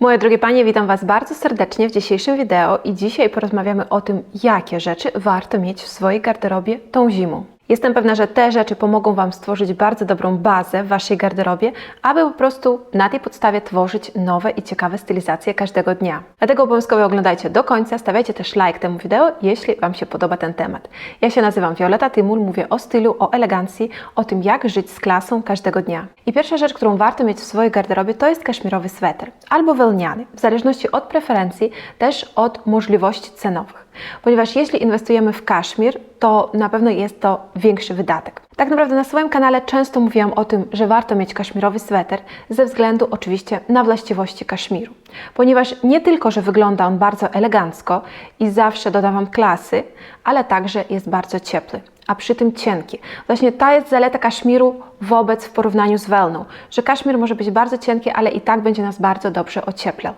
Moje drogie panie, witam Was bardzo serdecznie w dzisiejszym wideo i dzisiaj porozmawiamy o tym, jakie rzeczy warto mieć w swojej garderobie tą zimą. Jestem pewna, że te rzeczy pomogą Wam stworzyć bardzo dobrą bazę w Waszej garderobie, aby po prostu na tej podstawie tworzyć nowe i ciekawe stylizacje każdego dnia. Dlatego obowiązkowo oglądajcie do końca, stawiajcie też like temu wideo, jeśli Wam się podoba ten temat. Ja się nazywam Violeta Tymul, mówię o stylu, o elegancji, o tym, jak żyć z klasą każdego dnia. I pierwsza rzecz, którą warto mieć w swojej garderobie, to jest kaszmirowy sweter albo wełniany, w zależności od preferencji, też od możliwości cenowych. Ponieważ jeśli inwestujemy w kaszmir, to na pewno jest to większy wydatek. Tak naprawdę na swoim kanale często mówiłam o tym, że warto mieć kaszmirowy sweter ze względu oczywiście na właściwości kaszmiru. Ponieważ nie tylko, że wygląda on bardzo elegancko i zawsze dodawam klasy, ale także jest bardzo ciepły a przy tym cienki. Właśnie ta jest zaleta kaszmiru wobec w porównaniu z wełną, że kaszmir może być bardzo cienki, ale i tak będzie nas bardzo dobrze ocieplał.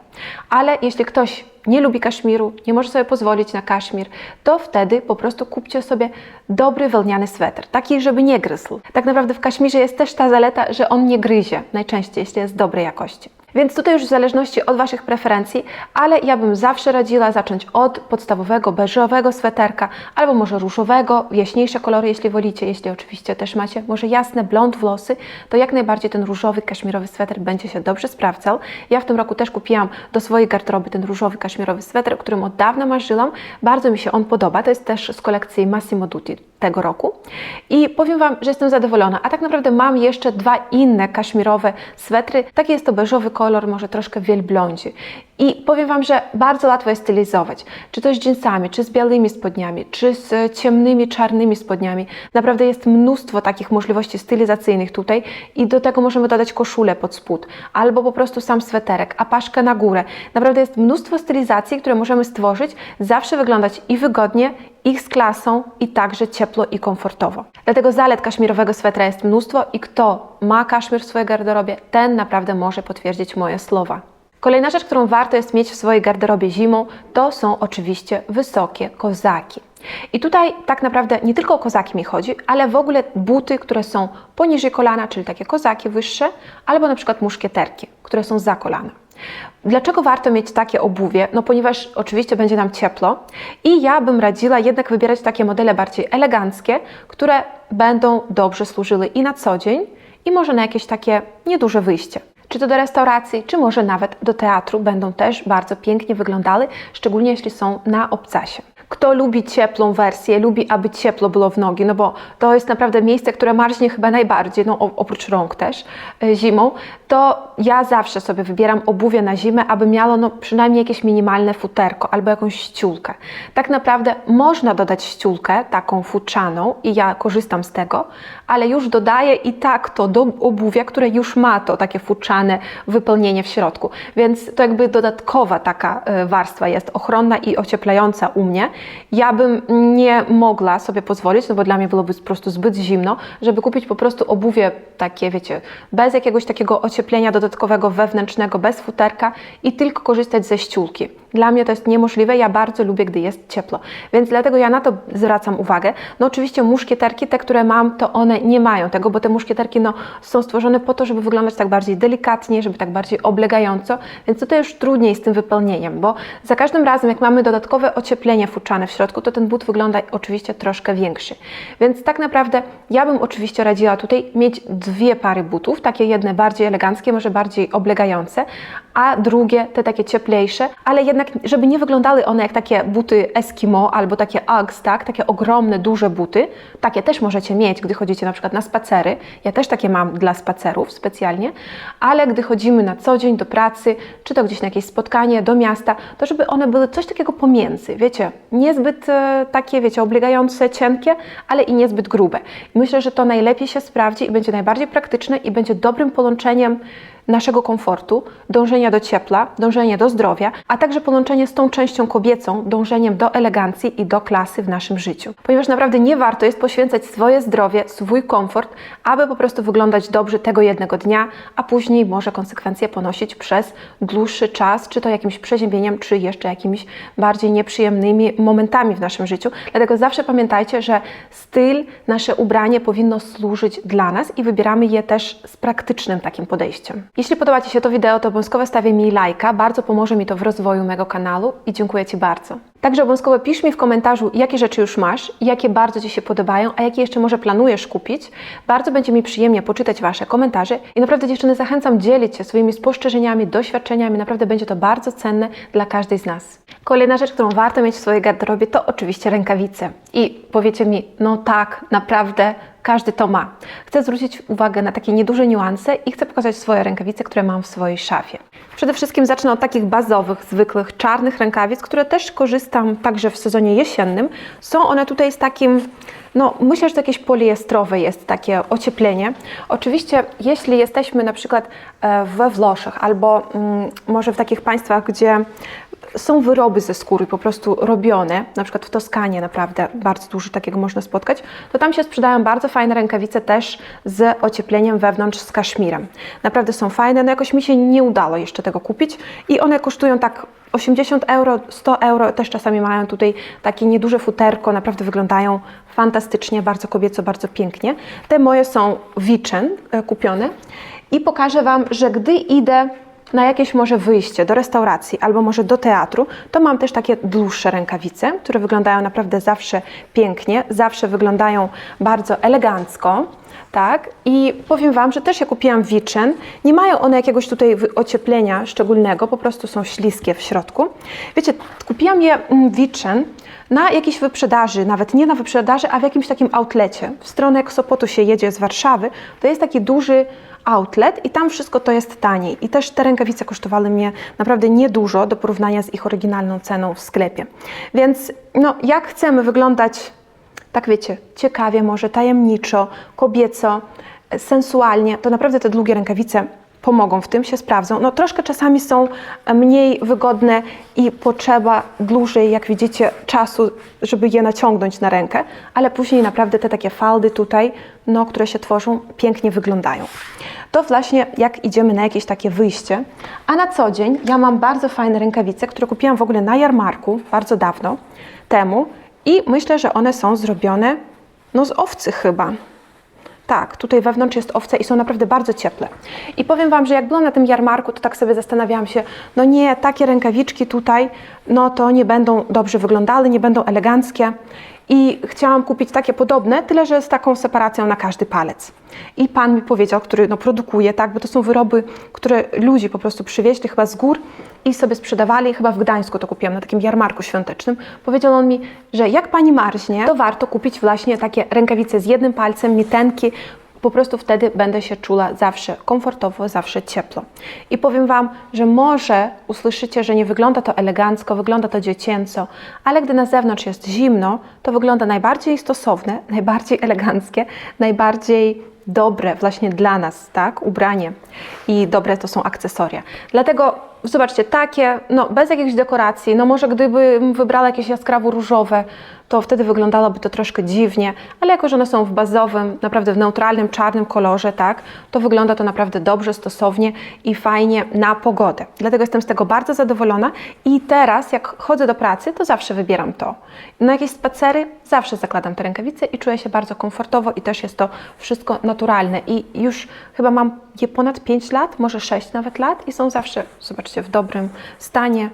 Ale jeśli ktoś nie lubi kaszmiru, nie może sobie pozwolić na kaszmir, to wtedy po prostu kupcie sobie dobry wełniany sweter, taki, żeby nie gryzł. Tak naprawdę w kaszmirze jest też ta zaleta, że on nie gryzie, najczęściej, jeśli jest dobrej jakości. Więc tutaj już w zależności od Waszych preferencji, ale ja bym zawsze radziła zacząć od podstawowego beżowego sweterka, albo może różowego, jaśniejsze kolory, jeśli wolicie, jeśli oczywiście też macie może jasne blond włosy, to jak najbardziej ten różowy kaszmirowy sweter będzie się dobrze sprawdzał. Ja w tym roku też kupiłam do swojej garderoby ten różowy kaszmirowy sweter, którym od dawna marzyłam. Bardzo mi się on podoba, to jest też z kolekcji Massimo Dutti tego roku i powiem Wam, że jestem zadowolona. A tak naprawdę mam jeszcze dwa inne kaszmirowe swetry. Taki jest to beżowy kolor, może troszkę wielblądzi. I powiem Wam, że bardzo łatwo jest stylizować. Czy to z jeansami, czy z białymi spodniami, czy z ciemnymi, czarnymi spodniami. Naprawdę jest mnóstwo takich możliwości stylizacyjnych tutaj i do tego możemy dodać koszulę pod spód, albo po prostu sam sweterek, a paszkę na górę. Naprawdę jest mnóstwo stylizacji, które możemy stworzyć, zawsze wyglądać i wygodnie, ich z klasą i także ciepło i komfortowo. Dlatego zalet kaszmirowego swetra jest mnóstwo i kto ma kaszmir w swojej garderobie, ten naprawdę może potwierdzić moje słowa. Kolejna rzecz, którą warto jest mieć w swojej garderobie zimą, to są oczywiście wysokie kozaki. I tutaj tak naprawdę nie tylko o kozaki mi chodzi, ale w ogóle buty, które są poniżej kolana, czyli takie kozaki wyższe, albo na przykład muszkieterki, które są za kolana. Dlaczego warto mieć takie obuwie? No ponieważ oczywiście będzie nam cieplo i ja bym radziła jednak wybierać takie modele bardziej eleganckie, które będą dobrze służyły i na co dzień, i może na jakieś takie nieduże wyjście. Czy to do restauracji, czy może nawet do teatru będą też bardzo pięknie wyglądały, szczególnie jeśli są na obcasie. Kto lubi cieplą wersję, lubi, aby ciepło było w nogi, no bo to jest naprawdę miejsce, które marznie chyba najbardziej, no oprócz rąk też, y, zimą, to ja zawsze sobie wybieram obuwie na zimę, aby miało no, przynajmniej jakieś minimalne futerko albo jakąś ściółkę. Tak naprawdę można dodać ściółkę, taką futrzaną i ja korzystam z tego, ale już dodaję i tak to do obuwia, które już ma to takie futrzane wypełnienie w środku. Więc to jakby dodatkowa taka y, warstwa jest ochronna i ocieplająca u mnie. Ja bym nie mogła sobie pozwolić, no bo dla mnie byłoby po prostu zbyt zimno, żeby kupić po prostu obuwie takie, wiecie, bez jakiegoś takiego ocieplenia dodatkowego wewnętrznego, bez futerka i tylko korzystać ze ściółki. Dla mnie to jest niemożliwe, ja bardzo lubię, gdy jest cieplo, więc dlatego ja na to zwracam uwagę. No oczywiście muszkieterki, te, które mam, to one nie mają tego, bo te muszkieterki no, są stworzone po to, żeby wyglądać tak bardziej delikatnie, żeby tak bardziej oblegająco, więc tutaj już trudniej z tym wypełnieniem, bo za każdym razem, jak mamy dodatkowe ocieplenie futrzane w środku, to ten but wygląda oczywiście troszkę większy. Więc tak naprawdę ja bym oczywiście radziła tutaj mieć dwie pary butów, takie jedne bardziej eleganckie, może bardziej oblegające, a drugie te takie cieplejsze, ale jednak żeby nie wyglądały one jak takie buty Eskimo albo takie Uggs, tak? takie ogromne, duże buty. Takie też możecie mieć, gdy chodzicie na przykład na spacery. Ja też takie mam dla spacerów specjalnie, ale gdy chodzimy na co dzień do pracy, czy to gdzieś na jakieś spotkanie, do miasta, to żeby one były coś takiego pomiędzy, wiecie, niezbyt e, takie, wiecie, oblegające, cienkie, ale i niezbyt grube. Myślę, że to najlepiej się sprawdzi i będzie najbardziej praktyczne i będzie dobrym połączeniem naszego komfortu, dążenia do ciepła, dążenia do zdrowia, a także połączenie z tą częścią kobiecą, dążeniem do elegancji i do klasy w naszym życiu. Ponieważ naprawdę nie warto jest poświęcać swoje zdrowie, swój komfort, aby po prostu wyglądać dobrze tego jednego dnia, a później może konsekwencje ponosić przez dłuższy czas, czy to jakimś przeziębieniem, czy jeszcze jakimiś bardziej nieprzyjemnymi momentami w naszym życiu. Dlatego zawsze pamiętajcie, że styl, nasze ubranie powinno służyć dla nas i wybieramy je też z praktycznym takim podejściem. Jeśli podoba Ci się to wideo, to obowiązkowo stawię mi lajka, bardzo pomoże mi to w rozwoju mojego kanału i dziękuję Ci bardzo. Także obowiązkowo pisz mi w komentarzu, jakie rzeczy już masz, jakie bardzo Ci się podobają, a jakie jeszcze może planujesz kupić. Bardzo będzie mi przyjemnie poczytać Wasze komentarze i naprawdę dziewczyny zachęcam dzielić się swoimi spostrzeżeniami, doświadczeniami, naprawdę będzie to bardzo cenne dla każdej z nas. Kolejna rzecz, którą warto mieć w swojej garderobie, to oczywiście rękawice. I powiecie mi, no tak, naprawdę każdy to ma. Chcę zwrócić uwagę na takie nieduże niuanse i chcę pokazać swoje rękawice, które mam w swojej szafie. Przede wszystkim zacznę od takich bazowych, zwykłych, czarnych rękawic, które też korzystam także w sezonie jesiennym. Są one tutaj z takim, no myślę, że jakieś poliestrowe jest takie ocieplenie. Oczywiście, jeśli jesteśmy na przykład e, we Włoszech albo mm, może w takich państwach, gdzie są wyroby ze skóry po prostu robione, na przykład w Toskanie naprawdę bardzo dużo takiego można spotkać, to tam się sprzedają bardzo fajne rękawice też z ociepleniem wewnątrz z kaszmirem. Naprawdę są fajne, no jakoś mi się nie udało jeszcze tego kupić i one kosztują tak 80 euro, 100 euro, też czasami mają tutaj takie nieduże futerko, naprawdę wyglądają fantastycznie, bardzo kobieco, bardzo pięknie. Te moje są Wiczen e, kupione i pokażę Wam, że gdy idę na jakieś może wyjście do restauracji albo może do teatru, to mam też takie dłuższe rękawice, które wyglądają naprawdę zawsze pięknie, zawsze wyglądają bardzo elegancko. Tak, i powiem Wam, że też ja kupiłam Wiczen. Nie mają one jakiegoś tutaj ocieplenia szczególnego, po prostu są śliskie w środku. Wiecie, kupiłam je mm, Wiczen na jakiejś wyprzedaży, nawet nie na wyprzedaży, a w jakimś takim outlecie. W stronę jak Sopotu się jedzie z Warszawy, to jest taki duży outlet i tam wszystko to jest taniej. I też te rękawice kosztowały mnie naprawdę niedużo do porównania z ich oryginalną ceną w sklepie. Więc no, jak chcemy wyglądać, tak wiecie, ciekawie, może tajemniczo, kobieco, sensualnie, to naprawdę te długie rękawice pomogą w tym, się sprawdzą. No troszkę czasami są mniej wygodne i potrzeba dłużej, jak widzicie, czasu, żeby je naciągnąć na rękę, ale później naprawdę te takie faldy tutaj, no, które się tworzą, pięknie wyglądają. To właśnie jak idziemy na jakieś takie wyjście, a na co dzień ja mam bardzo fajne rękawice, które kupiłam w ogóle na jarmarku bardzo dawno temu i myślę, że one są zrobione no z owcy chyba. Tak, tutaj wewnątrz jest owca i są naprawdę bardzo cieple. I powiem Wam, że jak byłam na tym jarmarku, to tak sobie zastanawiałam się, no nie, takie rękawiczki tutaj, no to nie będą dobrze wyglądały, nie będą eleganckie. I chciałam kupić takie podobne, tyle że z taką separacją na każdy palec. I pan mi powiedział, który no, produkuje, tak, bo to są wyroby, które ludzie po prostu przywieźli chyba z gór i sobie sprzedawali. Chyba w Gdańsku to kupiłam na takim jarmarku świątecznym. Powiedział on mi, że jak pani marznie, to warto kupić właśnie takie rękawice z jednym palcem, mitenki, po prostu wtedy będę się czula zawsze komfortowo, zawsze ciepło. I powiem Wam, że może usłyszycie, że nie wygląda to elegancko, wygląda to dziecięco, ale gdy na zewnątrz jest zimno, to wygląda najbardziej stosowne, najbardziej eleganckie, najbardziej dobre właśnie dla nas, tak, ubranie i dobre to są akcesoria. Dlatego zobaczcie, takie, no bez jakichś dekoracji, no może gdybym wybrała jakieś jaskrawo różowe, to wtedy wyglądałoby to troszkę dziwnie, ale jako, że one są w bazowym, naprawdę w neutralnym, czarnym kolorze, tak, to wygląda to naprawdę dobrze, stosownie i fajnie na pogodę. Dlatego jestem z tego bardzo zadowolona i teraz, jak chodzę do pracy, to zawsze wybieram to. Na jakieś spacery zawsze zakładam te rękawice i czuję się bardzo komfortowo i też jest to wszystko naturalne i już chyba mam je ponad 5 lat, może 6 nawet lat i są zawsze, zobaczcie, w dobrym stanie.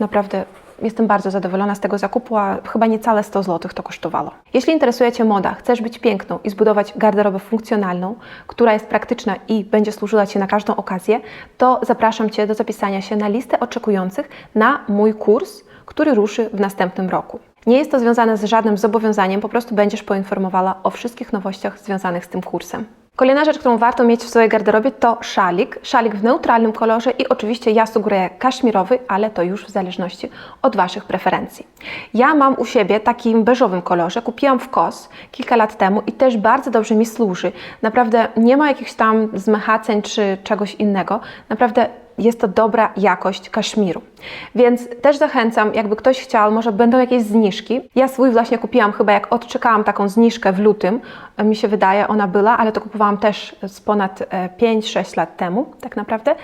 Naprawdę Jestem bardzo zadowolona z tego zakupu, a chyba niecałe 100 zł to kosztowało. Jeśli interesuje Cię moda, chcesz być piękną i zbudować garderobę funkcjonalną, która jest praktyczna i będzie służyła Ci na każdą okazję, to zapraszam Cię do zapisania się na listę oczekujących na mój kurs, który ruszy w następnym roku. Nie jest to związane z żadnym zobowiązaniem, po prostu będziesz poinformowała o wszystkich nowościach związanych z tym kursem. Kolejna rzecz, którą warto mieć w swojej garderobie to szalik. Szalik w neutralnym kolorze i oczywiście ja sugeruję kaszmirowy, ale to już w zależności od Waszych preferencji. Ja mam u siebie takim beżowym kolorze, kupiłam w KOS kilka lat temu i też bardzo dobrze mi służy. Naprawdę nie ma jakichś tam zmechaceń czy czegoś innego. Naprawdę jest to dobra jakość kaszmiru. Więc też zachęcam, jakby ktoś chciał, może będą jakieś zniżki. Ja swój właśnie kupiłam chyba jak odczekałam taką zniżkę w lutym, mi się wydaje, ona była, ale to kupowałam też z ponad 5-6 lat temu, tak naprawdę.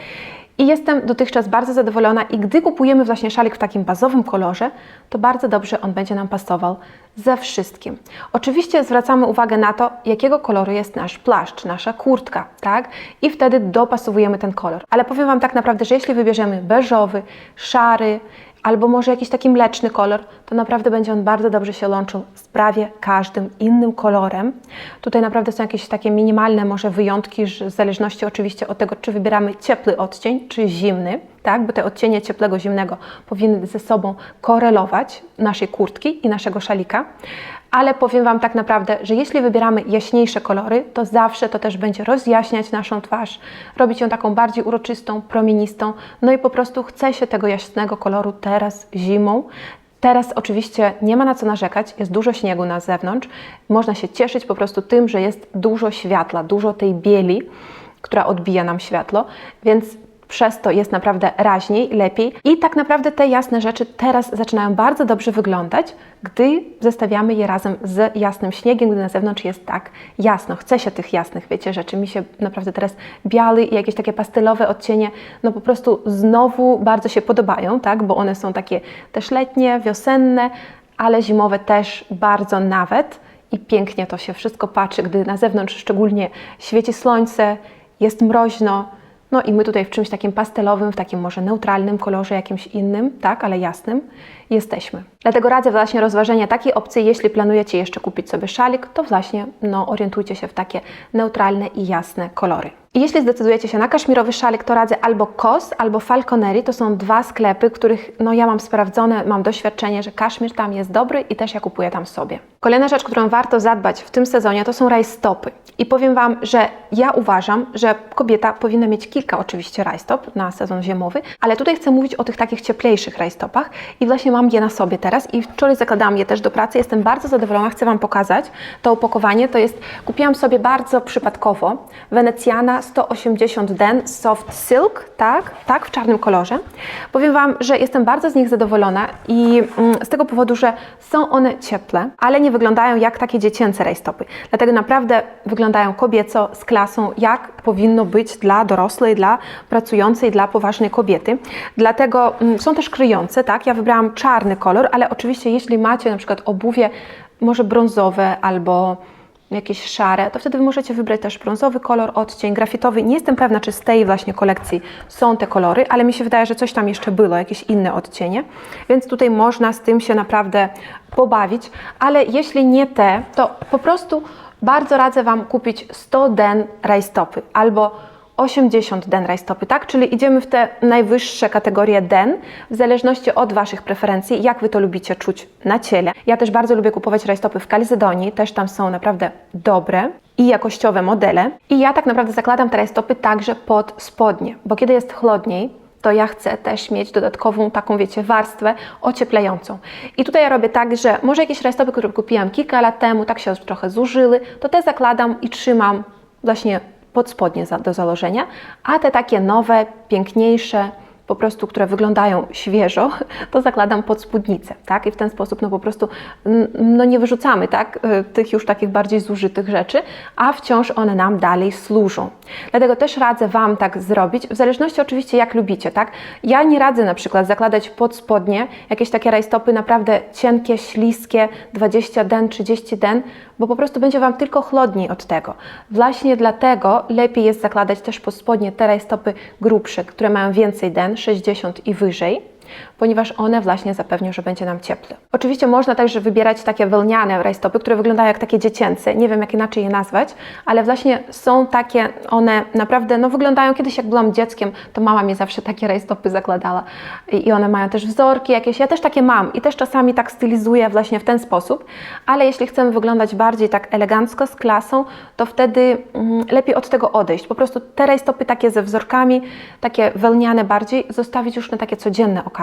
I jestem dotychczas bardzo zadowolona i gdy kupujemy właśnie szalik w takim bazowym kolorze, to bardzo dobrze on będzie nam pasował ze wszystkim. Oczywiście zwracamy uwagę na to, jakiego koloru jest nasz płaszcz, nasza kurtka, tak? I wtedy dopasowujemy ten kolor. Ale powiem Wam tak naprawdę, że jeśli wybierzemy beżowy, szary, albo może jakiś taki mleczny kolor, to naprawdę będzie on bardzo dobrze się łączył z prawie każdym innym kolorem. Tutaj naprawdę są jakieś takie minimalne może wyjątki, w zależności oczywiście od tego, czy wybieramy ciepły odcień, czy zimny, tak? bo te odcienie cieplego, zimnego powinny ze sobą korelować naszej kurtki i naszego szalika. Ale powiem Wam tak naprawdę, że jeśli wybieramy jaśniejsze kolory, to zawsze to też będzie rozjaśniać naszą twarz, robić ją taką bardziej uroczystą, promienistą. No i po prostu chce się tego jasnego koloru teraz zimą. Teraz oczywiście nie ma na co narzekać, jest dużo śniegu na zewnątrz. Można się cieszyć po prostu tym, że jest dużo światła, dużo tej bieli, która odbija nam światło, więc przez to jest naprawdę raźniej, lepiej i tak naprawdę te jasne rzeczy teraz zaczynają bardzo dobrze wyglądać, gdy zestawiamy je razem z jasnym śniegiem, gdy na zewnątrz jest tak jasno. Chce się tych jasnych, wiecie, rzeczy. Mi się naprawdę teraz biały i jakieś takie pastelowe odcienie, no po prostu znowu bardzo się podobają, tak, bo one są takie też letnie, wiosenne, ale zimowe też bardzo nawet i pięknie to się wszystko patrzy, gdy na zewnątrz szczególnie świeci słońce, jest mroźno, no i my tutaj w czymś takim pastelowym, w takim może neutralnym kolorze, jakimś innym, tak, ale jasnym, jesteśmy. Dlatego radzę właśnie rozważenia takiej opcji, jeśli planujecie jeszcze kupić sobie szalik, to właśnie no, orientujcie się w takie neutralne i jasne kolory. Jeśli zdecydujecie się na kaszmirowy szalik, to radzę albo COS, albo Falconeri. To są dwa sklepy, których no, ja mam sprawdzone, mam doświadczenie, że kaszmir tam jest dobry i też ja kupuję tam sobie. Kolejna rzecz, którą warto zadbać w tym sezonie, to są rajstopy. I powiem Wam, że ja uważam, że kobieta powinna mieć kilka oczywiście rajstop na sezon zimowy, ale tutaj chcę mówić o tych takich cieplejszych rajstopach i właśnie mam je na sobie teraz i wczoraj zakładałam je też do pracy. Jestem bardzo zadowolona, chcę Wam pokazać to opakowanie. To jest, kupiłam sobie bardzo przypadkowo Wenecjana 180 den Soft Silk, tak, tak, w czarnym kolorze. Powiem Wam, że jestem bardzo z nich zadowolona i mm, z tego powodu, że są one cieple, ale nie wyglądają jak takie dziecięce rajstopy. Dlatego naprawdę wyglądają kobieco, z klasą, jak powinno być dla dorosłej, dla pracującej, dla poważnej kobiety. Dlatego mm, są też kryjące, tak, ja wybrałam czarny kolor, ale oczywiście jeśli macie na przykład obuwie może brązowe albo jakieś szare, to wtedy wy możecie wybrać też brązowy kolor, odcień grafitowy. Nie jestem pewna, czy z tej właśnie kolekcji są te kolory, ale mi się wydaje, że coś tam jeszcze było, jakieś inne odcienie, więc tutaj można z tym się naprawdę pobawić, ale jeśli nie te, to po prostu bardzo radzę Wam kupić 100 den rajstopy albo 80 den rajstopy, tak? Czyli idziemy w te najwyższe kategorie den, w zależności od Waszych preferencji, jak Wy to lubicie czuć na ciele. Ja też bardzo lubię kupować rajstopy w Kalzydonii, też tam są naprawdę dobre i jakościowe modele. I ja tak naprawdę zakładam te rajstopy także pod spodnie, bo kiedy jest chłodniej, to ja chcę też mieć dodatkową taką, wiecie, warstwę ocieplającą. I tutaj ja robię tak, że może jakieś rajstopy, które kupiłam kilka lat temu, tak się trochę zużyły, to te zakładam i trzymam właśnie pod spodnie do założenia, a te takie nowe, piękniejsze, po prostu, które wyglądają świeżo, to zakładam pod spódnicę, tak? I w ten sposób no po prostu no nie wyrzucamy, tak? Y, tych już takich bardziej zużytych rzeczy, a wciąż one nam dalej służą. Dlatego też radzę Wam tak zrobić, w zależności oczywiście jak lubicie, tak? Ja nie radzę na przykład zakładać pod spodnie jakieś takie rajstopy naprawdę cienkie, śliskie, 20 den, 30 den, bo po prostu będzie Wam tylko chłodniej od tego. Właśnie dlatego lepiej jest zakładać też pod spodnie te rajstopy grubsze, które mają więcej den, 60 i wyżej, ponieważ one właśnie zapewnią, że będzie nam cieple. Oczywiście można także wybierać takie wełniane rajstopy, które wyglądają jak takie dziecięce, nie wiem jak inaczej je nazwać, ale właśnie są takie, one naprawdę, no wyglądają, kiedyś jak byłam dzieckiem, to mama mi zawsze takie rajstopy zakładała i one mają też wzorki jakieś, ja też takie mam i też czasami tak stylizuję właśnie w ten sposób, ale jeśli chcemy wyglądać bardziej tak elegancko, z klasą, to wtedy mm, lepiej od tego odejść. Po prostu te rajstopy takie ze wzorkami, takie wełniane bardziej, zostawić już na takie codzienne okazje,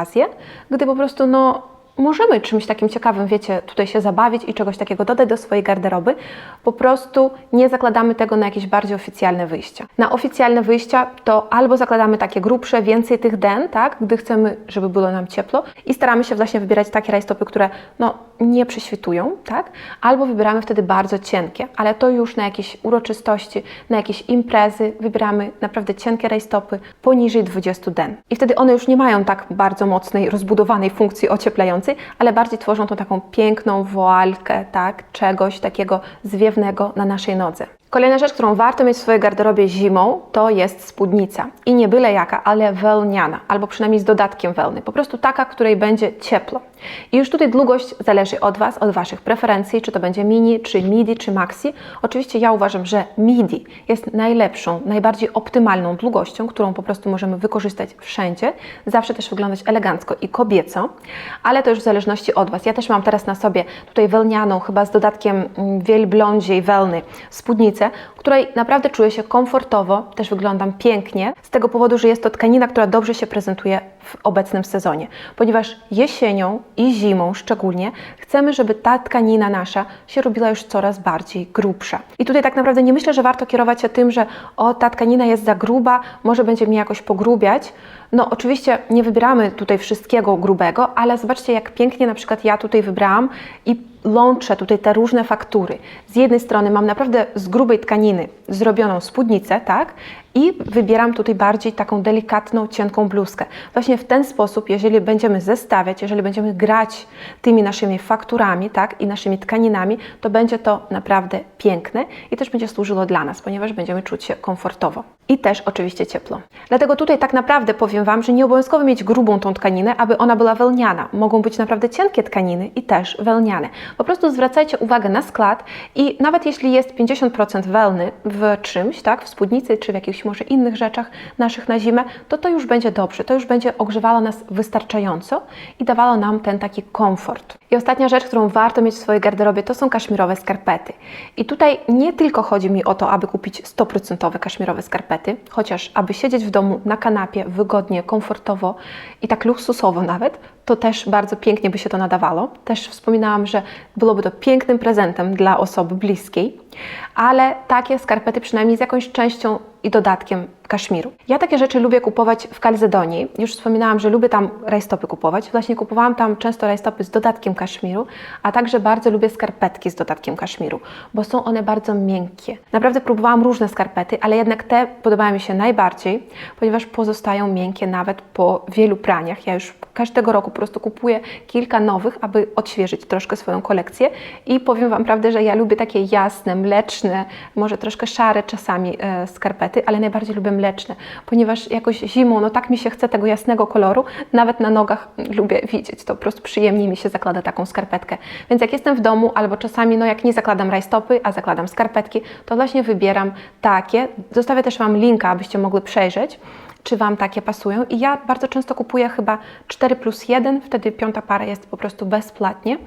gdy po prostu no możemy czymś takim ciekawym, wiecie, tutaj się zabawić i czegoś takiego dodać do swojej garderoby. Po prostu nie zakładamy tego na jakieś bardziej oficjalne wyjścia. Na oficjalne wyjścia to albo zakładamy takie grubsze, więcej tych den, tak, gdy chcemy, żeby było nam ciepło i staramy się właśnie wybierać takie rajstopy, które no, nie prześwitują, tak, albo wybieramy wtedy bardzo cienkie, ale to już na jakieś uroczystości, na jakieś imprezy wybieramy naprawdę cienkie rajstopy poniżej 20 den. I wtedy one już nie mają tak bardzo mocnej, rozbudowanej funkcji ocieplającej, ale bardziej tworzą tą taką piękną woalkę, tak, czegoś takiego zwiewnego na naszej nodze. Kolejna rzecz, którą warto mieć w swojej garderobie zimą, to jest spódnica. I nie byle jaka, ale wełniana, albo przynajmniej z dodatkiem wełny. Po prostu taka, której będzie ciepło. I już tutaj długość zależy od Was, od Waszych preferencji, czy to będzie mini, czy midi, czy maxi. Oczywiście ja uważam, że midi jest najlepszą, najbardziej optymalną długością, którą po prostu możemy wykorzystać wszędzie. Zawsze też wyglądać elegancko i kobieco, ale to już w zależności od Was. Ja też mam teraz na sobie tutaj wełnianą, chyba z dodatkiem mm, wielblądziej wełny spódnicę, której naprawdę czuję się komfortowo, też wyglądam pięknie, z tego powodu, że jest to tkanina, która dobrze się prezentuje w obecnym sezonie, ponieważ jesienią i zimą szczególnie chcemy, żeby ta tkanina nasza się robiła już coraz bardziej grubsza. I tutaj tak naprawdę nie myślę, że warto kierować się tym, że o, ta tkanina jest za gruba, może będzie mi jakoś pogrubiać. No oczywiście nie wybieramy tutaj wszystkiego grubego, ale zobaczcie jak pięknie na przykład ja tutaj wybrałam i łączę tutaj te różne faktury. Z jednej strony mam naprawdę z grubej tkaniny zrobioną spódnicę, tak? I wybieram tutaj bardziej taką delikatną, cienką bluzkę. Właśnie w ten sposób, jeżeli będziemy zestawiać, jeżeli będziemy grać tymi naszymi fakturami, tak? I naszymi tkaninami, to będzie to naprawdę piękne i też będzie służyło dla nas, ponieważ będziemy czuć się komfortowo. I też oczywiście ciepło. Dlatego tutaj tak naprawdę powiem Wam, że nie obowiązkowo mieć grubą tą tkaninę, aby ona była wełniana. Mogą być naprawdę cienkie tkaniny i też wełniane. Po prostu zwracajcie uwagę na skład i nawet jeśli jest 50% wełny w czymś, tak, w spódnicy czy w może innych rzeczach naszych na zimę, to to już będzie dobrze, to już będzie ogrzewało nas wystarczająco i dawało nam ten taki komfort. I ostatnia rzecz, którą warto mieć w swojej garderobie, to są kaszmirowe skarpety. I tutaj nie tylko chodzi mi o to, aby kupić 100% kaszmirowe skarpety, chociaż aby siedzieć w domu na kanapie wygodnie, komfortowo i tak luksusowo nawet, to też bardzo pięknie by się to nadawało. Też wspominałam, że byłoby to pięknym prezentem dla osoby bliskiej, ale takie skarpety przynajmniej z jakąś częścią i dodatkiem kaszmiru. Ja takie rzeczy lubię kupować w Kalzedonii. Już wspominałam, że lubię tam rajstopy kupować. Właśnie kupowałam tam często rajstopy z dodatkiem kaszmiru, a także bardzo lubię skarpetki z dodatkiem kaszmiru, bo są one bardzo miękkie. Naprawdę próbowałam różne skarpety, ale jednak te podobają mi się najbardziej, ponieważ pozostają miękkie nawet po wielu praniach. Ja już każdego roku po prostu kupuję kilka nowych, aby odświeżyć troszkę swoją kolekcję i powiem Wam prawdę, że ja lubię takie jasne, mleczne, może troszkę szare czasami e, skarpety, ale najbardziej lubię mleczne, ponieważ jakoś zimą, no tak mi się chce tego jasnego koloru, nawet na nogach lubię widzieć, to po prostu przyjemniej mi się zakłada taką skarpetkę. Więc jak jestem w domu, albo czasami, no jak nie zakładam rajstopy, a zakładam skarpetki, to właśnie wybieram takie. Zostawię też Wam linka, abyście mogły przejrzeć czy Wam takie pasują. I ja bardzo często kupuję chyba 4 plus 1, wtedy piąta para jest po prostu bezpłatnie.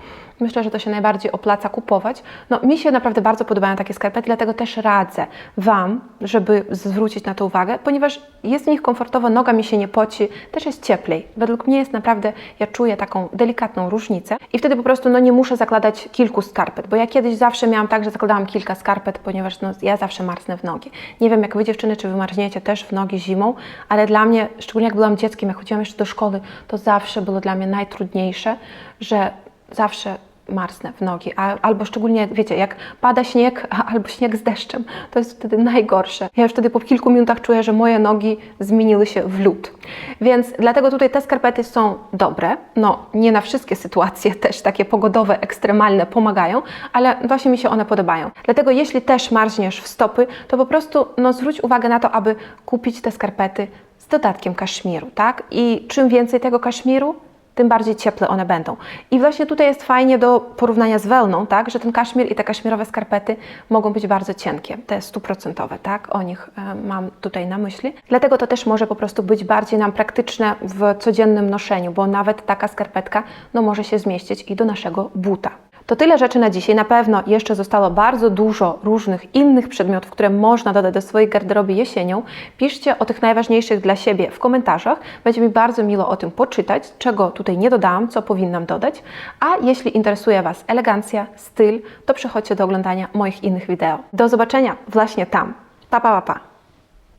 Myślę, że to się najbardziej opłaca kupować. No, mi się naprawdę bardzo podobają takie skarpety, dlatego też radzę Wam, żeby zwrócić na to uwagę, ponieważ jest w nich komfortowo, noga mi się nie poci, też jest cieplej. Według mnie jest naprawdę, ja czuję taką delikatną różnicę i wtedy po prostu no, nie muszę zakładać kilku skarpet, bo ja kiedyś zawsze miałam tak, że zakładałam kilka skarpet, ponieważ no, ja zawsze marznę w nogi. Nie wiem, jak Wy dziewczyny, czy Wy marzniecie też w nogi zimą, ale dla mnie, szczególnie jak byłam dzieckiem, jak chodziłam jeszcze do szkoły, to zawsze było dla mnie najtrudniejsze, że zawsze marznę w nogi, a, albo szczególnie, wiecie, jak pada śnieg, a, albo śnieg z deszczem, to jest wtedy najgorsze. Ja już wtedy po kilku minutach czuję, że moje nogi zmieniły się w lód. Więc dlatego tutaj te skarpety są dobre, no nie na wszystkie sytuacje też takie pogodowe, ekstremalne pomagają, ale właśnie mi się one podobają. Dlatego jeśli też marzniesz w stopy, to po prostu no, zwróć uwagę na to, aby kupić te skarpety z dodatkiem kaszmiru, tak? I czym więcej tego kaszmiru, tym bardziej cieple one będą. I właśnie tutaj jest fajnie do porównania z wełną, tak, że ten kaszmir i te kaszmirowe skarpety mogą być bardzo cienkie, te stuprocentowe, tak, o nich e, mam tutaj na myśli. Dlatego to też może po prostu być bardziej nam praktyczne w codziennym noszeniu, bo nawet taka skarpetka no, może się zmieścić i do naszego buta. To tyle rzeczy na dzisiaj. Na pewno jeszcze zostało bardzo dużo różnych innych przedmiotów, które można dodać do swojej garderoby jesienią. Piszcie o tych najważniejszych dla siebie w komentarzach. Będzie mi bardzo miło o tym poczytać, czego tutaj nie dodałam, co powinnam dodać. A jeśli interesuje Was elegancja, styl, to przechodźcie do oglądania moich innych wideo. Do zobaczenia właśnie tam. Pa, pa, pa, pa.